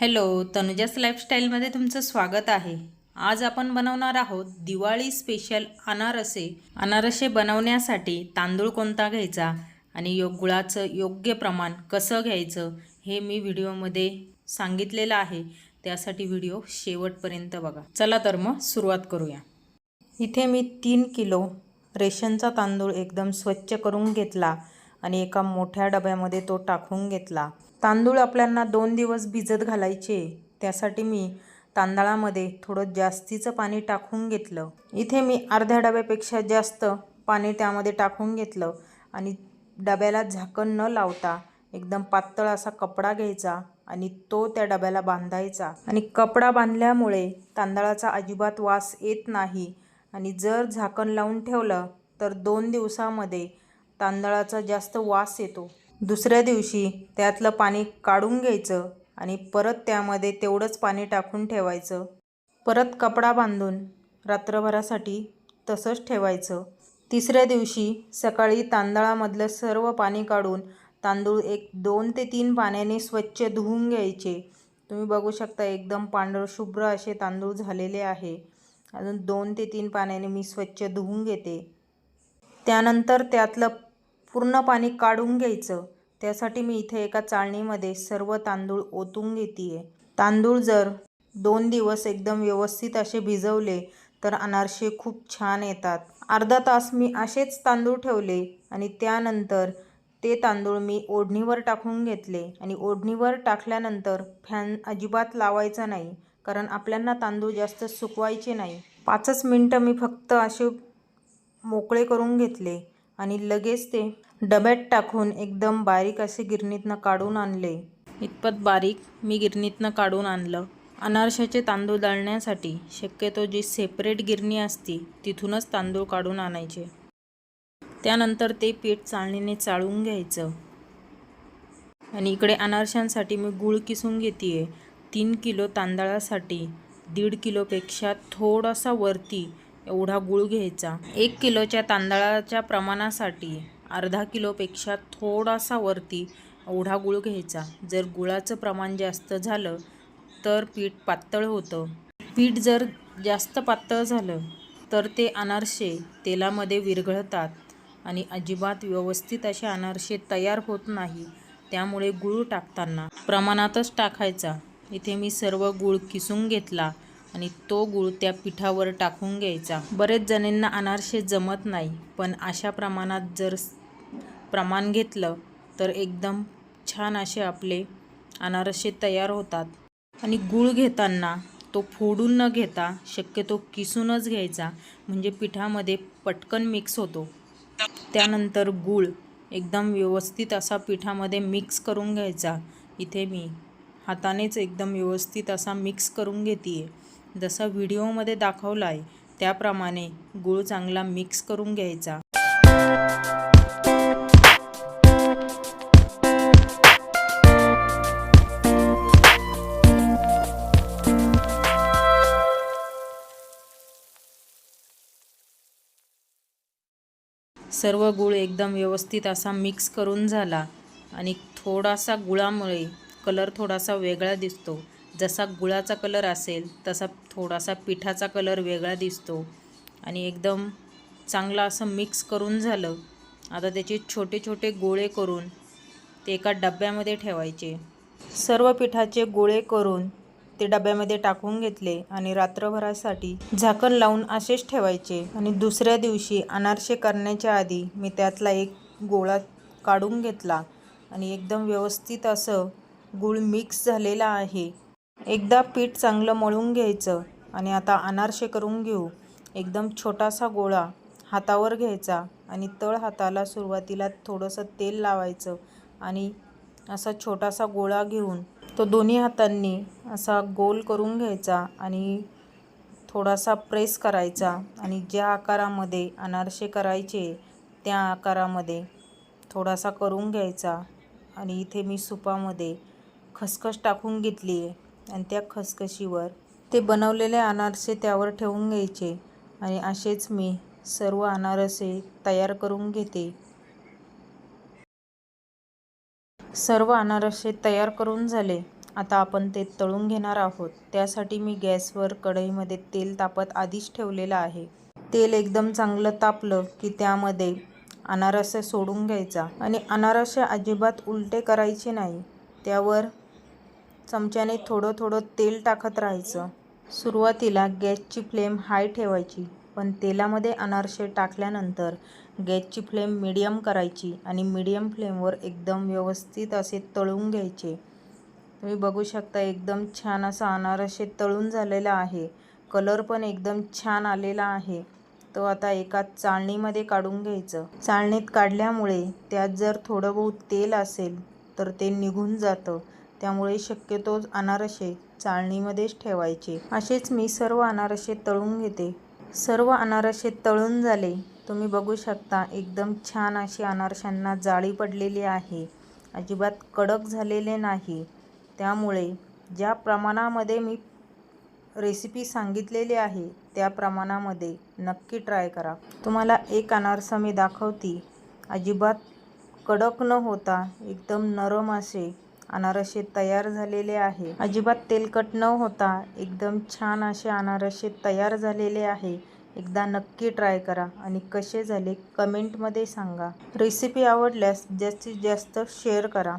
Hello तनुजास लाईफस्टाईलमध्ये तुमचं स्वागत आहे. आज आपण बनवणार आहोत दिवाळी स्पेशल अनारसे. अनारसे बनवण्यासाठी तांदूळ कोणता घ्यायचा आणि योग गुळाचं योग्य प्रमाण कसं घ्यायचं हे मी व्हिडिओमध्ये सांगितलेलं आहे. त्यासाठी व्हिडिओ शेवटपर्यंत बघा. चला तर मग सुरुवात करूया. इथे मी तीन किलो रेशनचा तांदूळ एकदम स्वच्छ करून घेतला. आणि एका मोठ्या डब्यामध्ये तो टाकून घेतला. तांदूळ आपल्यांना दोन दिवस भिजत घालायचे. त्यासाठी मी तांदळामध्ये थोडं जास्तीचं पाणी टाकून घेतलं. इथे मी अर्ध्या डब्यापेक्षा जास्त पाणी त्यामध्ये टाकून घेतलं आणि डब्याला झाकण न लावता एकदम पातळ असा कपडा घ्यायचा आणि तो त्या डब्याला बांधायचा. आणि कपडा बांधल्यामुळे तांदळाचा अजिबात वास येत नाही आणि जर झाकण लावून ठेवलं तर दोन दिवसामध्ये तांदळाचा जास्त वास येतो. दुसऱ्या दिवशी त्यातलं पाणी काढून घ्यायचं आणि परत त्यामध्ये तेवढंच पाणी टाकून ठेवायचं. परत कपडा बांधून रात्रभरासाठी तसंच ठेवायचं. तिसऱ्या दिवशी सकाळी तांदळामधलं सर्व पाणी काढून तांदूळ एक दोन ते तीन पाण्याने स्वच्छ धुवून घ्यायचे. तुम्ही बघू शकता एकदम पांढरशुभ्र असे तांदूळ झालेले आहे. अजून दोन ते तीन पाण्याने मी स्वच्छ धुवून घेते. त्यानंतर त्यातलं पूर्ण पाणी काढून घ्यायचं. त्यासाठी मी इथे एका चाळणीमध्ये सर्व तांदूळ ओतून घेते आहे तांदूळ जर दोन दिवस एकदम व्यवस्थित असे भिजवले तर अनारसे खूप छान येतात. अर्धा तास मी असेच तांदूळ ठेवले आणि त्यानंतर ते तांदूळ मी ओढणीवर टाकून घेतले. आणि ओढणीवर टाकल्यानंतर फॅन अजिबात लावायचा नाही कारण आपल्यांना तांदूळ जास्त सुकवायचे नाही. पाचच मिनटं मी फक्त असे मोकळे करून घेतले. आणि लगेच ते डब्यात टाकून एकदम बारीक असे गिरणीतनं काढून आणले. इतपत बारीक मी गिरणीतनं काढून आणलं. अनारशाचे तांदूळ दळण्यासाठी शक्यतो जी सेपरेट गिरणी असती तिथूनच तांदूळ काढून आणायचे. त्यानंतर ते पीठ चाळणीने चाळून घ्यायचं. आणि इकडे अनारशांसाठी मी गूळ किसून घेते आहे तीन किलो तांदळासाठी दीड किलोपेक्षा थोडासा वरती एवढा गूळ घ्यायचा. एक किलोच्या तांदळाच्या प्रमाणासाठी अर्धा किलोपेक्षा थोडासा वरती एवढा गूळ घ्यायचा. जर गुळाचं प्रमाण जास्त झालं तर पीठ पातळ होतं. पीठ जर जास्त पातळ झालं तर ते अनारसे तेलामध्ये विरघळतात आणि अजिबात व्यवस्थित असे अनारसे तयार होत नाही. त्यामुळे गूळ टाकताना प्रमाणातच टाकायचा. इथे मी सर्व गूळ किसून घेतला. आणि तो गूळ त्या पिठावर टाकून घ्यायचा. बरेच जणींना अनारसे जमत नाही पण अशा प्रमाणात जर प्रमाण घेतलं तर एकदम छान असे आपले अनारसे तयार होतात. आणि गूळ घेताना तो फोडून न घेता शक्यतो किसूनच घ्यायचा म्हणजे पिठामध्ये पटकन मिक्स होतो. त्यानंतर गूळ एकदम व्यवस्थित असा पिठामध्ये मिक्स करून घ्यायचा. इथे मी हातानेच एकदम व्यवस्थित असा मिक्स करून घेते आहे जसा व्हिडिओमध्ये दाखवला आहे त्याप्रमाणे गूळ चांगला मिक्स करून घ्यायचा. सर्व गूळ एकदम व्यवस्थित असा मिक्स करून झाला आणि थोडासा गुळामुळे कलर थोडासा वेगळा दिसतो. जसा गुळाचा कलर असेल तसा थोडासा पिठाचा कलर वेगळा दिसतो. आणि एकदम चांगला असं मिक्स करून झालं. आता त्याचे छोटे छोटे गोळे करून ते एका डब्यामध्ये ठेवायचे. सर्व पिठाचे गोळे करून ते डब्यामध्ये टाकून घेतले आणि रात्रभरासाठी झाकण लावून असेच ठेवायचे. आणि दुसऱ्या दिवशी अनारसे करण्याच्या आधी मी त्यातला एक गोळा काढून घेतला. आणि एकदम व्यवस्थित असं गूळ मिक्स झालेला आहे. एकदा पीठ चांगलं मळून घ्यायचं आणि आता अनारसे करून घेऊ. एकदम छोटासा गोळा हातावर घ्यायचा आणि तळ हाताला सुरुवातीला थोडंसं तेल लावायचं आणि असा छोटासा गोळा घेऊन तो दोन्ही हातांनी असा गोल करून घ्यायचा आणि थोडासा प्रेस करायचा आणि ज्या आकारामध्ये अनारसे करायचे त्या आकारामध्ये थोडासा करून घ्यायचा. आणि इथे मी सुपामध्ये खसखस टाकून घेतली आहे आणि त्या खसखशीवर ते बनवलेले अनारसे त्यावर ठेवून घ्यायचे आणि असेच मी सर्व अनारसे तयार करून घेते. सर्व अनारसे तयार करून झाले. आता आपण ते तळून घेणार आहोत. त्यासाठी मी गॅसवर कढईमध्ये तेल तापत आधीच ठेवलेलं आहे. तेल एकदम चांगलं तापलं की त्यामध्ये अनारसे सोडून घ्यायचा. आणि अनारसे अजिबात उलटे करायचे नाही. त्यावर चमच्याने थोडं थोडं तेल टाकत राहायचं. सुरुवातीला गॅसची फ्लेम हाय ठेवायची पण तेलामध्ये अनारसे टाकल्यानंतर गॅसची फ्लेम मिडियम करायची आणि मिडियम फ्लेमवर एकदम व्यवस्थित असे तळून घ्यायचे. तुम्ही बघू शकता एकदम छान असा अनारसे तळून झालेला आहे. कलर पण एकदम छान आलेला आहे. तो आता एका चाळणीमध्ये काढून घ्यायचं. चाळणीत काढल्यामुळे त्यात जर थोडं बहुत तेल असेल तर ते निघून जातं. त्यामुळे शक्यतो अनारसे चाळणीमध्येच ठेवायचे. असेच मी सर्व अनारसे तळून घेते. सर्व अनारसे तळून झाले. तुम्ही बघू शकता एकदम छान अशी अनारशांना जाळी पडलेली आहे. अजिबात कडक झालेले नाही. त्यामुळे ज्या प्रमाणामध्ये मी रेसिपी सांगितलेली आहे त्या प्रमाणामध्ये नक्की ट्राय करा. तुम्हाला एक अनारसा मी दाखवती. अजिबात कडक न होता एकदम नरम असे अनारसे तयार झालेले आहे. अजिबात तेलकट न होता एकदम छान असे अनारसे तयार झालेले आहे. एकदा नक्की ट्राय करा आणि कसे झाले कमेंटमध्ये सांगा. रेसिपी आवडल्यास जास्तीत जास्त शेअर करा.